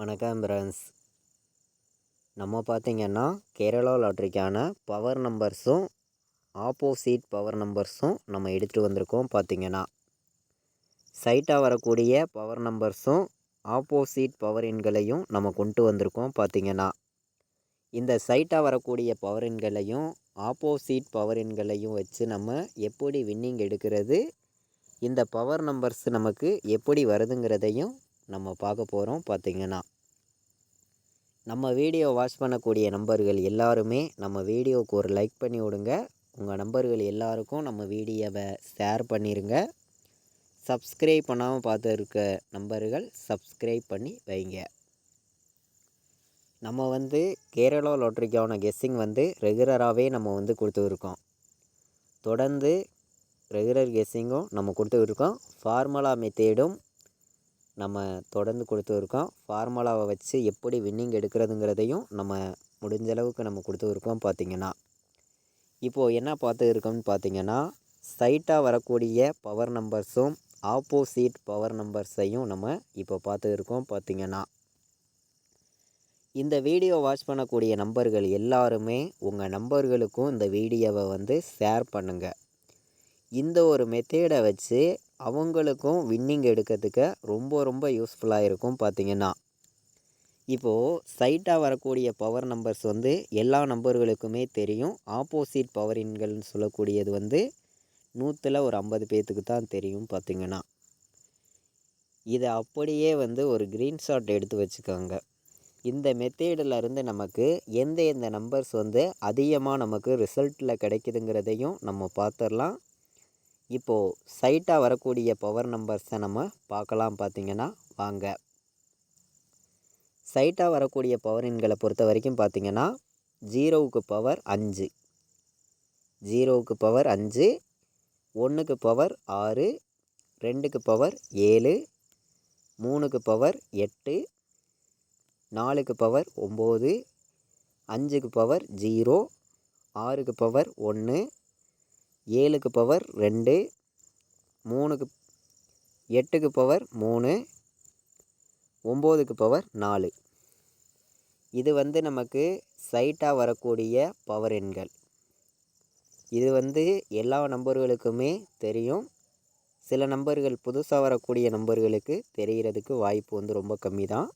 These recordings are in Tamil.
வணக்கம் ஃப்ரெண்ட்ஸ் நம்ம பார்த்திங்கன்னா கேரளா லாட்ரிக்கான பவர் நம்பர்ஸும் ஆப்போசிட் பவர் நம்பர்ஸும் நம்ம எடுத்துகிட்டு வந்திருக்கோம் பார்த்திங்கன்னா. சைட்டாக வரக்கூடிய பவர் நம்பர்ஸும் ஆப்போசிட் பவர் எண்களையும் நம்ம கொண்டு வந்திருக்கோம் பார்த்திங்கன்னா. இந்த சைட்டாக வரக்கூடிய பவர் எண்களையும் ஆப்போசிட் பவர் எண்களையும் வச்சு நம்ம எப்படி வின்னிங் எடுக்கிறது இந்த பவர் நம்பர்ஸ் நமக்கு எப்படி வருதுங்கிறதையும் நம்ம பார்க்க போகிறோம் பார்த்திங்கன்னா. நம்ம வீடியோ வாட்ச் பண்ணக்கூடிய நம்பர்கள் எல்லாருமே நம்ம வீடியோவுக்கு ஒரு லைக் பண்ணி விடுங்க. உங்கள் நம்பர்கள் எல்லாருக்கும் நம்ம வீடியோவை ஷேர் பண்ணிடுங்க சப்ஸ்கிரைப் பண்ணாமல் பார்த்து இருக்க நம்பர்கள் சப்ஸ்கிரைப் பண்ணி வைங்க. நம்ம வந்து கேரளா லாட்ரிக்கான கெஸ்ஸிங் வந்து ரெகுலராகவே நம்ம வந்து கொடுத்துருக்கோம். தொடர்ந்து ரெகுலர் கெஸ்ஸிங்கும் நம்ம கொடுத்துருக்கோம். ஃபார்முலா மெத்தேடும் நம்ம தொடர்ந்து கொடுத்துருக்கோம் ஃபார்முலாவை வச்சு எப்படி வின்னிங் எடுக்கிறதுங்கிறதையும் நம்ம முடிஞ்ச அளவுக்கு நம்ம கொடுத்துருக்கோம் பார்த்திங்கன்னா. இப்போது என்ன பார்த்து இருக்கோம்னு பார்த்தீங்கன்னா சைட்டாக வரக்கூடிய பவர் நம்பர்ஸும் ஆப்போசிட் பவர் நம்பர்ஸையும் நம்ம இப்போ பார்த்து இருக்கோம் பார்த்திங்கன்னா. இந்த வீடியோ வாட்ச் பண்ணக்கூடிய நம்பர்கள் எல்லாருமே உங்கள் நம்பர்களுக்கும் இந்த வீடியோவை வந்து ஷேர் பண்ணுங்கள் இந்த ஒரு மெத்தேடை வச்சு அவங்களுக்கும் வின்னிங் எடுக்கிறதுக்கு ரொம்ப ரொம்ப யூஸ்ஃபுல்லாக இருக்கும் பார்த்திங்கன்னா இப்போது சைட்டாக வரக்கூடிய பவர் நம்பர்ஸ் வந்து எல்லா நம்பர்களுக்குமே தெரியும். ஆப்போசிட் பவர் இன்கள்னு சொல்லக்கூடியது வந்து நூற்றில் ஒரு ஐம்பது பேர்த்துக்கு தான் தெரியும் பார்த்திங்கன்னா இதை அப்படியே வந்து ஒரு க்ரீன்ஷாட் எடுத்து வச்சுக்கோங்க. இந்த மெத்தேடில் இருந்து நமக்கு எந்த எந்த நம்பர்ஸ் வந்து அதிகமாக நமக்கு ரிசல்ட்டில் கிடைக்குதுங்கிறதையும் நம்ம பார்த்துடலாம். இப்போது சைட்டாக வரக்கூடிய பவர் நம்பர்ஸை நம்ம பார்க்கலாம் பார்த்திங்கன்னா வாங்க. சைட்டாக வரக்கூடிய பவர் எண்களை பொறுத்த வரைக்கும் பார்த்திங்கன்னா ஜீரோவுக்கு பவர் அஞ்சு. ஜீரோவுக்கு பவர் அஞ்சு ஒன்றுக்கு பவர் ஆறு ரெண்டுக்கு பவர் ஏழு மூணுக்கு பவர் எட்டு நாலுக்கு பவர் ஒம்பது அஞ்சுக்கு பவர் ஜீரோ ஆறுக்கு பவர் ஒன்று ஏழுக்கு பவர் ரெண்டு மூணுக்கு எட்டுக்கு பவர் மூணு ஒம்போதுக்கு பவர் நாலு. இது வந்து நமக்கு சைட்டாக வரக்கூடிய பவர் எண்கள். இது வந்து எல்லா நம்பர்களுக்குமே தெரியும். சில நம்பர்கள் புதுசாக வரக்கூடிய நம்பர்களுக்கு தெரிகிறதுக்கு வாய்ப்பு வந்து ரொம்ப கம்மி தான்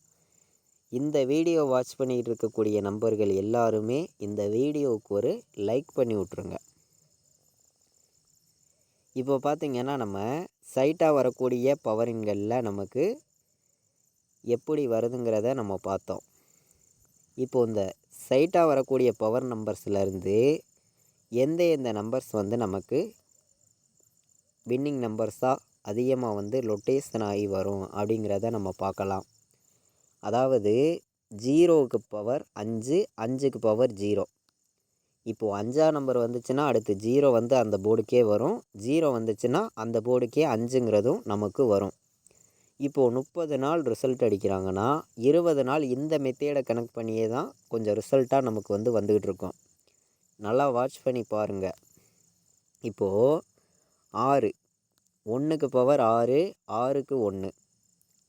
இந்த வீடியோ வாட்ச் பண்ணிகிட்டு இருக்கக்கூடிய நம்பர்கள் எல்லாருமே இந்த வீடியோவுக்கு ஒரு லைக் பண்ணி விட்ருங்க இப்போ பார்த்திங்கன்னா நம்ம சைட்டாக வரக்கூடிய பவரின்களில் நமக்கு எப்படி வருதுங்கிறத நம்ம பார்த்தோம். இப்போ இந்த சைட்டாக வரக்கூடிய பவர் நம்பர்ஸ்லேருந்து எந்த எந்த நம்பர்ஸ் வந்து நமக்கு வின்னிங் நம்பர்ஸாக அதிகமாக வந்து லொட்டேஷன் ஆகி வரும் அப்படிங்கிறத நம்ம பார்க்கலாம். அதாவது ஜீரோவுக்கு பவர் அஞ்சு அஞ்சுக்கு பவர் ஜீரோ இப்போது அஞ்சாம் நம்பர் வந்துச்சுன்னா அடுத்து ஜீரோ வந்து அந்த போர்டுக்கே வரும். ஜீரோ வந்துச்சுன்னா அந்த போர்டுக்கே அஞ்சுங்கிறதும் நமக்கு வரும். இப்போது முப்பது நாள் ரிசல்ட் அடிக்கிறாங்கன்னா இருபது நாள் இந்த மெத்தேடை கனெக்ட் பண்ணியே தான் கொஞ்சம் ரிசல்ட்டாக நமக்கு வந்து வந்துக்கிட்டு இருக்கோம். நல்லா வாட்ச் பண்ணி பாருங்கள் இப்போது ஆறு. ஒன்றுக்கு பவர் ஆறு ஆறுக்கு ஒன்று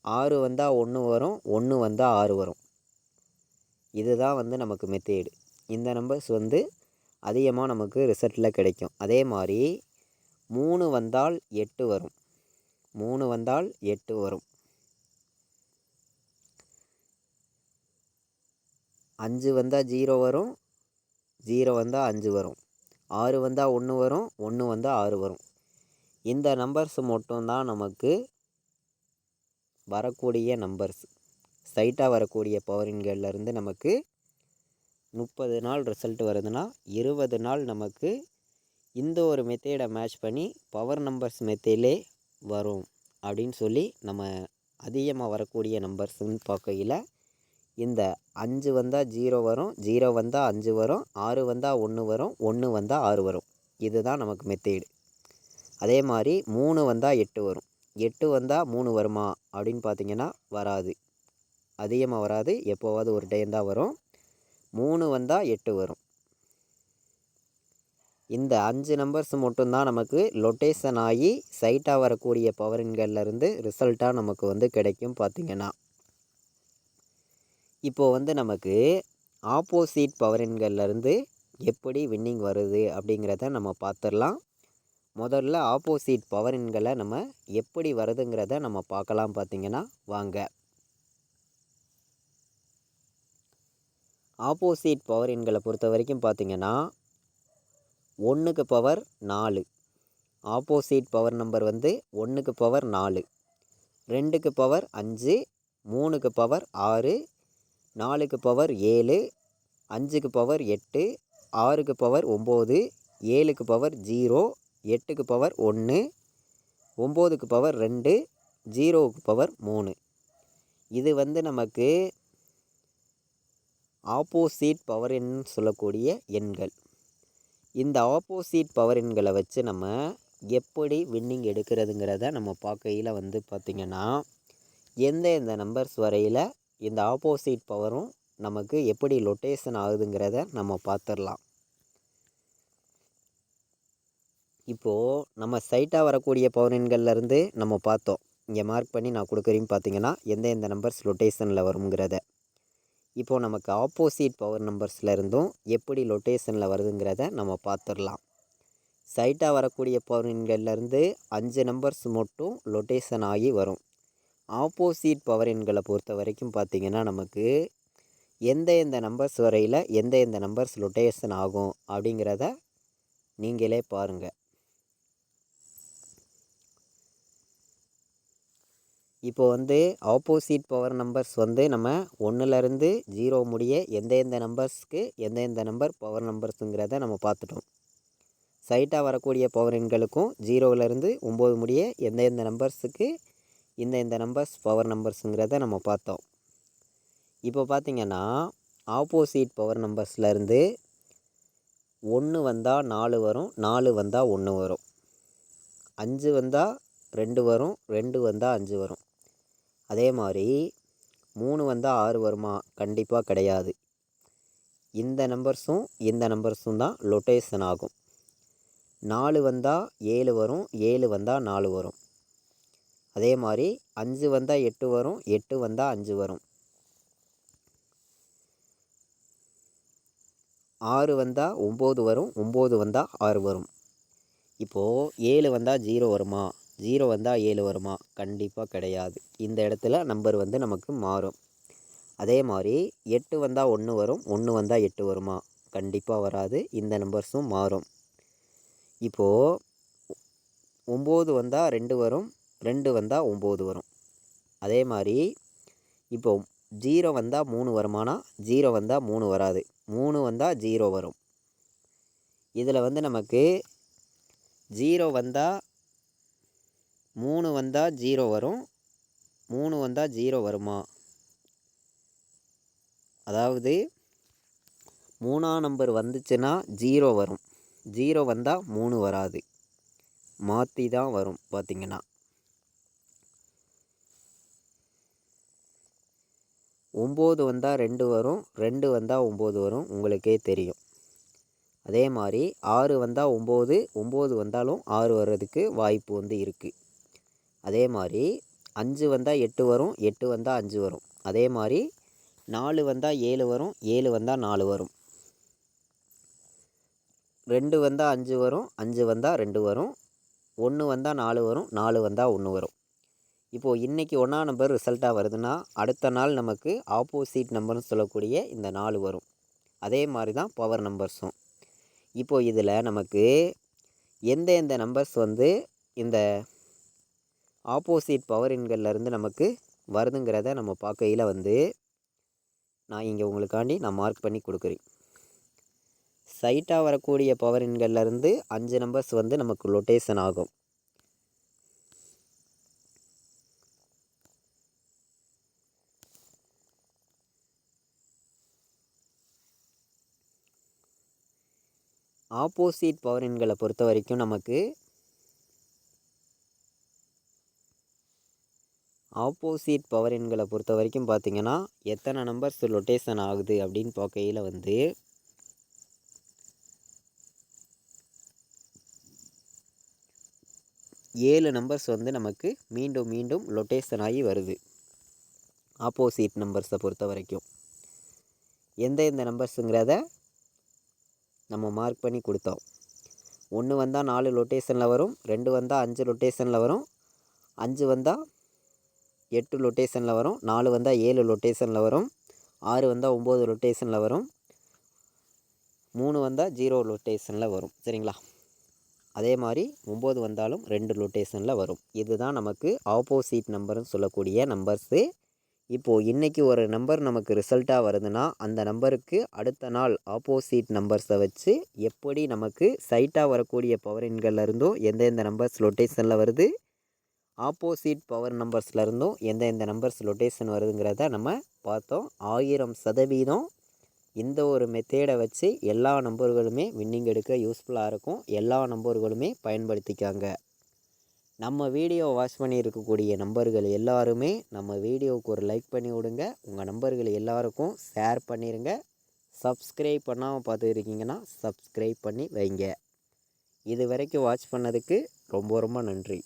ஆறு வந்தால் ஒன்று வரும் ஒன்று வந்தால் ஆறு வரும். இதுதான் வந்து நமக்கு மெத்தேடு இந்த நம்பர்ஸ் வந்து அதிகமாக நமக்கு ரிசல்ட்டில் கிடைக்கும். அதே மாதிரி மூணு வந்தால் எட்டு வரும். மூணு வந்தால் எட்டு வரும். அஞ்சு வந்தால் ஜீரோ வரும். ஜீரோ வந்தால் அஞ்சு வரும். ஆறு வந்தால் ஒன்று வரும். ஒன்று வந்தால் ஆறு வரும். இந்த நம்பர்ஸ் மட்டும்தான் நமக்கு வரக்கூடிய நம்பர்ஸ். சைட்டாக வரக்கூடிய பவரின்கள்லேருந்து நமக்கு முப்பது நாள் ரிசல்ட் வருதுன்னா இருபது நாள் நமக்கு இந்த ஒரு மெத்தேடை மேட்ச் பண்ணி பவர் நம்பர்ஸ் மெத்தேலே வரும் அப்படின்னு சொல்லி நம்ம அதிகமாக வரக்கூடிய நம்பர்ஸ்ன்னு பார்க்கையில் இந்த அஞ்சு வந்தால் ஜீரோ வரும் ஜீரோ வந்தால் அஞ்சு வரும் ஆறு வந்தால் ஒன்று வரும் ஒன்று வந்தால் ஆறு வரும். இதுதான் நமக்கு மெத்தேடு அதே மாதிரி மூணு வந்தால் எட்டு வரும். எட்டு வந்தால் மூணு வருமா அப்படின்னு பார்த்தீங்கன்னா வராது. அதிகமாக வராது. எப்போவாது ஒரு டைம் தான் வரும். மூணு வந்தால் எட்டு வரும். இந்த அஞ்சு நம்பர்ஸ் மட்டும்தான் நமக்கு லொட்டேஷன் ஆகி சைட்டாக வரக்கூடிய பவரின்கள்லேருந்து ரிசல்ட்டாக நமக்கு வந்து கிடைக்கும் பார்த்திங்கன்னா இப்போது வந்து நமக்கு ஆப்போசிட் பவரின்கள்லேருந்து எப்படி வின்னிங் வருது அப்படிங்கிறத நம்ம பார்த்துடலாம் முதல்ல ஆப்போசிட் பவரின்களை நம்ம எப்படி வருதுங்கிறத நம்ம பார்க்கலாம் பார்த்திங்கன்னா வாங்க. ஆப்போசிட் பவர் எண்களை பொறுத்த வரைக்கும் பார்த்தீங்கன்னா ஒன்றுக்கு பவர் நாலு. ஆப்போசிட் பவர் நம்பர் வந்து ஒன்றுக்கு பவர் நாலு. ரெண்டுக்கு பவர் அஞ்சு மூணுக்கு பவர் ஆறு நாலுக்கு பவர் ஏழு அஞ்சுக்கு பவர் எட்டு ஆறுக்கு பவர் ஒம்பது ஏழுக்கு பவர் ஜீரோ எட்டுக்கு பவர் ஒன்று ஒம்போதுக்கு பவர் ரெண்டு ஜீரோவுக்கு பவர் மூணு. இது வந்து நமக்கு ஆப்போசிட் பவர் எண் சொல்லக்கூடிய எண்கள். இந்த ஆப்போசிட் பவர் எண்களை வச்சு நம்ம எப்படி வின்னிங் எடுக்கிறதுங்கிறத நம்ம பார்க்கையில் வந்து பார்த்திங்கன்னா எந்த எந்த நம்பர்ஸ் வரையில் இந்த ஆப்போசிட் பவரும் நமக்கு எப்படி லொட்டேஷன் ஆகுதுங்கிறத நம்ம பார்த்துடலாம். இப்போது நம்ம சைட்டாக வரக்கூடிய பவர் நம்ம பார்த்தோம். இங்கே மார்க் பண்ணி நான் கொடுக்குறேன்னு பார்த்தீங்கன்னா எந்த எந்த நம்பர்ஸ் லொட்டேஷனில் வருங்கிறத இப்போது நமக்கு ஆப்போசிட் பவர் நம்பர்ஸில் இருந்தும் எப்படி லொட்டேஷனில் வருதுங்கிறத நம்ம பார்த்துடலாம் சைட்டாக வரக்கூடிய பவர் அஞ்சு நம்பர்ஸ் மட்டும் லொட்டேஷன் ஆகி வரும். ஆப்போசிட் பவர் பொறுத்த வரைக்கும் பார்த்திங்கன்னா நமக்கு எந்த எந்த நம்பர்ஸ் வரையில் எந்த எந்த நம்பர்ஸ் லொட்டேஷன் ஆகும் அப்படிங்கிறத நீங்களே பாருங்கள் இப்போ வந்து ஆப்போசிட் பவர் நம்பர்ஸ் வந்து நம்ம ஒன்றுலேருந்து ஜீரோ முடிய எந்த எந்த நம்பர்ஸ்க்கு எந்த எந்த நம்பர் பவர் நம்பர்ஸுங்கிறத நம்ம பார்த்துட்டோம். சைட்டாக வரக்கூடிய பவர் எண்களுக்கும் ஜீரோவிலேருந்து ஒம்பது முடிய எந்த எந்த நம்பர்ஸுக்கு இந்த இந்த நம்பர்ஸ் பவர் நம்பர்ஸுங்கிறத நம்ம பார்த்தோம். இப்போ பார்த்திங்கன்னா ஆப்போசிட் பவர் நம்பர்ஸ்லேருந்து ஒன்று வந்தால் நாலு வரும் நாலு வந்தால் ஒன்று வரும். அஞ்சு வந்தால் ரெண்டு வரும் ரெண்டு வந்தால் அஞ்சு வரும். அதே மாதிரி மூணு வந்தால் ஆறு வருமா? கண்டிப்பாக கிடையாது. இந்த நம்பர்ஸும் இந்த நம்பர்ஸும் தான் லொட்டேஷன் ஆகும். நாலு வந்தால் ஏழு வரும் ஏழு வந்தால் நாலு வரும். அதே மாதிரி அஞ்சு வந்தால் எட்டு வரும் எட்டு வந்தால் அஞ்சு வரும். ஆறு வந்தால் ஒம்பது வரும் ஒம்பது வந்தால் ஆறு வரும். இப்போது ஏழு வந்தால் ஜீரோ வருமா? ஜீரோ வந்தால் ஏழு வருமா? கண்டிப்பாக கிடையாது. இந்த இடத்துல நம்பர் வந்து நமக்கு மாறும். அதே மாதிரி எட்டு வந்தால் ஒன்று வரும் ஒன்று வந்தால் எட்டு வருமா? கண்டிப்பாக வராது. இந்த நம்பர்ஸும் மாறும். இப்போது ஒம்பது வந்தால் ரெண்டு வரும் ரெண்டு வந்தால் ஒம்பது வரும். அதே மாதிரி இப்போ ஜீரோ வந்தால் மூணு வருமானா ஜீரோ வந்தால் மூணு வராது. மூணு வந்தால் ஜீரோ வரும். இதில் வந்து நமக்கு ஜீரோ வந்தால் மூணு வந்தால் ஜீரோ வரும். மூணு வந்தால் ஜீரோ வருமா? அதாவது மூணாம் நம்பர் வந்துச்சுன்னா ஜீரோ வரும். ஜீரோ வந்தால் மூணு வராது. மாற்றி தான் வரும் பார்த்திங்கன்னா ஒம்பது வந்தால் ரெண்டு வரும். ரெண்டு வந்தால் ஒம்பது வரும். உங்களுக்கே தெரியும். அதே மாதிரி ஆறு வந்தால் ஒம்பது ஒம்பது வந்தாலும் ஆறு வர்றதுக்கு வாய்ப்பு வந்து இருக்குது அதே மாதிரி அஞ்சு வந்தால் எட்டு வரும் எட்டு வந்தால் அஞ்சு வரும். அதே மாதிரி நாலு வந்தால் ஏழு வரும் ஏழு வந்தால் நாலு வரும். ரெண்டு வந்தால் அஞ்சு வரும் அஞ்சு வந்தால் ரெண்டு வரும். ஒன்று வந்தால் நாலு வரும் நாலு வந்தால் ஒன்று வரும். இப்போது இன்றைக்கி ஒன்றா நம்பர் ரிசல்ட்டாக வருதுன்னா அடுத்த நாள் நமக்கு ஆப்போசிட் நம்பர்னு சொல்லக்கூடிய இந்த நாலு வரும். அதே மாதிரி தான் பவர் நம்பர்ஸும் இப்போது இதில் நமக்கு எந்த எந்த நம்பர்ஸ் வந்து இந்த ஆப்போசிட் பவர் எண்கள்லேருந்து நமக்கு வருதுங்கிறத நம்ம பார்க்கையில் வந்து நான் இங்கே உங்களுக்காண்டி நான் மார்க் பண்ணி கொடுக்குறேன். சைட்டாக வரக்கூடிய பவர் எண்கள்லேருந்து அஞ்சு நம்பர்ஸ் வந்து நமக்கு லொட்டேஷன் ஆகும். ஆப்போசிட் பவர் எண்களை பொறுத்த வரைக்கும் நமக்கு ஆப்போசிட் பவர் எண்களை பொறுத்த வரைக்கும் பார்த்திங்கன்னா எத்தனை நம்பர்ஸ் லொட்டேஷன் ஆகுது அப்படின்னு பார்க்கையில் வந்து ஏழு நம்பர்ஸ் வந்து நமக்கு மீண்டும் மீண்டும் லொட்டேஷன் ஆகி வருது. ஆப்போசிட் நம்பர்ஸை பொறுத்த வரைக்கும் எந்த எந்த நம்பர்ஸுங்கிறத நம்ம மார்க் பண்ணி கொடுத்தோம். ஒன்று வந்தால் நாலு லொட்டேஷனில் வரும் ரெண்டு வந்தால் அஞ்சு லொட்டேஷனில் வரும் அஞ்சு வந்தால் எட்டு லொட்டேஷனில் வரும். நாலு வந்தால் ஏழு லொட்டேஷனில் வரும். ஆறு வந்தால் ஒம்பது லொட்டேஷனில் வரும். மூணு வந்தால் ஜீரோ லொட்டேஷனில் வரும். சரிங்களா? அதே மாதிரி ஒம்பது வந்தாலும் ரெண்டு லொட்டேஷனில் வரும். இதுதான் நமக்கு ஆப்போசிட் நம்பர்னு சொல்லக்கூடிய நம்பர்ஸு இப்போது இன்றைக்கி ஒரு நம்பர் நமக்கு ரிசல்ட்டாக வருதுன்னா அந்த நம்பருக்கு அடுத்த நாள் ஆப்போசிட் நம்பர்ஸை வச்சு எப்படி நமக்கு சைட்டாக வரக்கூடிய பவர் எண்கள்ல எந்தெந்த நம்பர்ஸ் லொட்டேஷனில் வருது ஆப்போசிட் பவர் நம்பர்ஸ்லேருந்தும் எந்தெந்த நம்பர்ஸ் லொட்டேஷன் வருதுங்கிறத நம்ம பார்த்தோம். ஆயிரம் சதவீதம் இந்த ஒரு மெத்தேடை வச்சு எல்லா நம்பர்களுமே வின்னிங் எடுக்க யூஸ்ஃபுல்லாக இருக்கும். எல்லா நம்பர்களுமே பயன்படுத்திக்காங்க. நம்ம வீடியோ வாட்ச் பண்ணியிருக்கக்கூடிய நம்பர்கள் எல்லாருமே நம்ம வீடியோவுக்கு ஒரு லைக் பண்ணி விடுங்க. உங்கள் நம்பர்கள் எல்லாருக்கும் ஷேர் பண்ணிடுங்க சப்ஸ்கிரைப் பண்ணாமல் பார்த்துருக்கீங்கன்னா சப்ஸ்கிரைப் பண்ணி வைங்க. இது வரைக்கும் வாட்ச் பண்ணதுக்கு ரொம்ப ரொம்ப நன்றி.